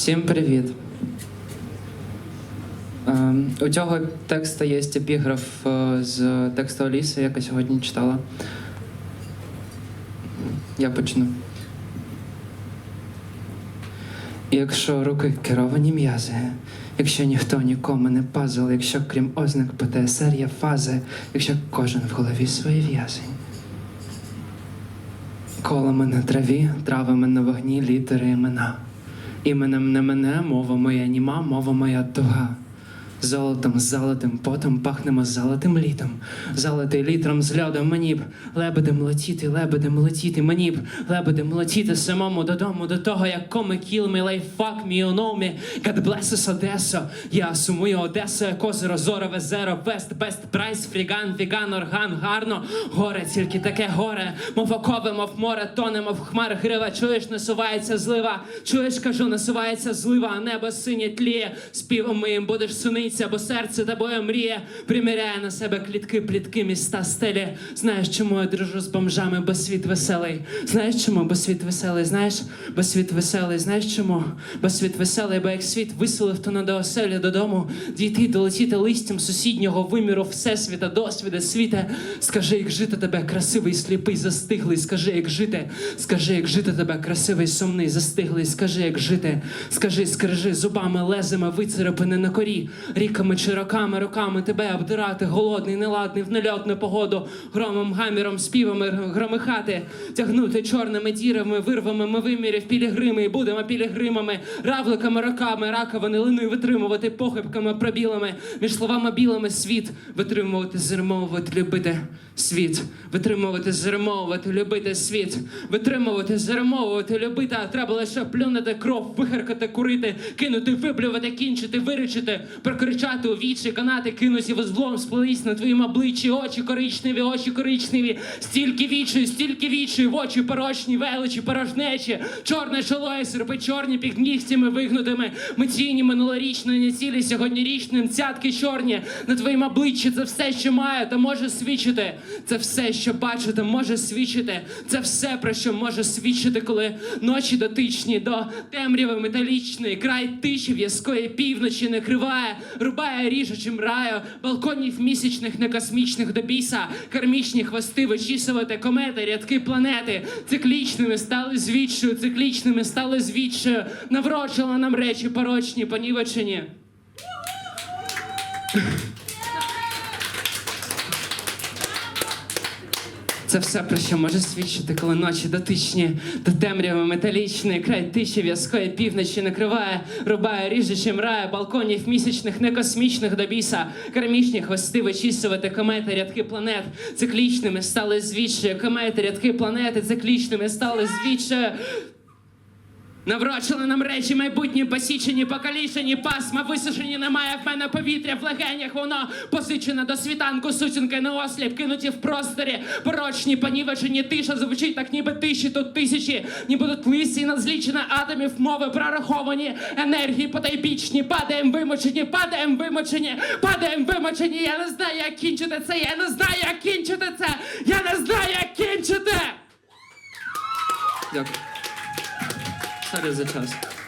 Всім привіт. Ем, у цього текста є епіграф е, з тексту Аліси, яка сьогодні читала. Я почну. Якщо руки керовані м'язи, якщо ніхто нікому не пазл, якщо крім ознак ПТСР є фази, якщо кожен в голові свої в'язень. Колами на траві, травами на вогні, літери імена. Іменем не мене, мова моя німа, мова моя туга. Золотом, залитим потом пахнемо золотим літом. Залитий літром з льодом мені б лебедем летіти, лебедем летіти, мені б лебедем летіти самому додому, до того, як коми me, you know. God bless us, Одесо. Я сумую Одесу, як озеро, зорове, зеро, вест, бест, прайс, фріган, віган, орган, гарно. Горе, тільки таке горе, мов окови, мов море, тоне, мов хмар, грива. Чуєш, насувається злива. Чуєш, кажу, насувається злива, небо синє тліє. Співом моїм будеш суниться, бо серце тобою мріє. Приміряє на себе клітки, плітки, міста, стелі. Знаєш, чому я дружу з бомжами, бо світ веселий. Знаєш чому? Бо світ веселий. Знаєш, бо світ веселий. Знаєш чому? Бо світ веселий, бо як світ виселив, то не до оселі додому. Дійти, долетіти листям сусіднього виміру всесвіта, досвіда, світа. Скажи, як жити тебе, красивий, сліпий, застиглий. Скажи, як жити. Скажи, як жити тебе, красивий, сумний, застиглий. Скажи, як жити. Скажи, скрижи зубами, лезами, вицарапини на корі. Ріками чи роками, роками тебе обдирати, голодний, неладний, в нельотну погоду, громом, гаміром, співами громихати, тягнути чорними дірами, вирвами ми вимірів пілігрими, і будемо пілігримами, равликами, роками, раковини, линою витримувати, похибками, пробілами, між словами білими світ, витримувати, зермовувати, любити світ, витримувати, зермовувати, любити світ, витримувати, зермовувати, любити, а треба лише плюнути кров, вихаркати, курити, кинути, виплювати, кінчити, виричити, прокричати у вічі, канати, кинуті вузлом, сплелись на твоїм обличчі, очі коричневі, очі коричневі, стільки вічі, стільки вічі, в очі порочні, величі, порожнечі, чорне і серпи чорні під нігтями вигнутими, митійні минулорічної, не цілі сьогоднішнім, цятки чорні на твоїм обличчі, це все, що має, та може свідчити. Це все, що бачу, та може свідчити. Це все, про що може свідчити, коли ночі дотичні до темряви металічної, край тиші в'язкої півночі накриває, рубає ріжучим раю, балконів місячних, некосмічних добіса, до біса, кармічні хвости вичісувати комети, рядки планети, циклічними стали звідчою, циклічними стали звідчою, наврочила нам речі порочні, понівечені. Це все про що може свідчити, коли ночі дотичні до темряви металічної, край тиші в'язкої півночі накриває, рубає, ріжучи мрає, балконів місячних, не космічних до біса, кармічні хвости вичісувати комети, рядки планет, циклічними стали звідчою, комети, рядки планети, циклічними стали звідчою. Наврочили нам речі майбутні, посічені, покалічені, пасма висушені, немає в мене повітря в легенях, воно посичене до світанку, сутінки на осліп, кинуті в просторі, порочні, понівечені, тиша звучить так, ніби тиші тут тисячі, ніби тут лисі надзлічена атомів мови прораховані, енергії потайбічні, падаєм вимочені, падаєм вимочені, падаєм вимочені. Я не знаю, як кінчити це, я не знаю, як кінчити це, я не знаю, як кінчити. Дякую. That is a toast.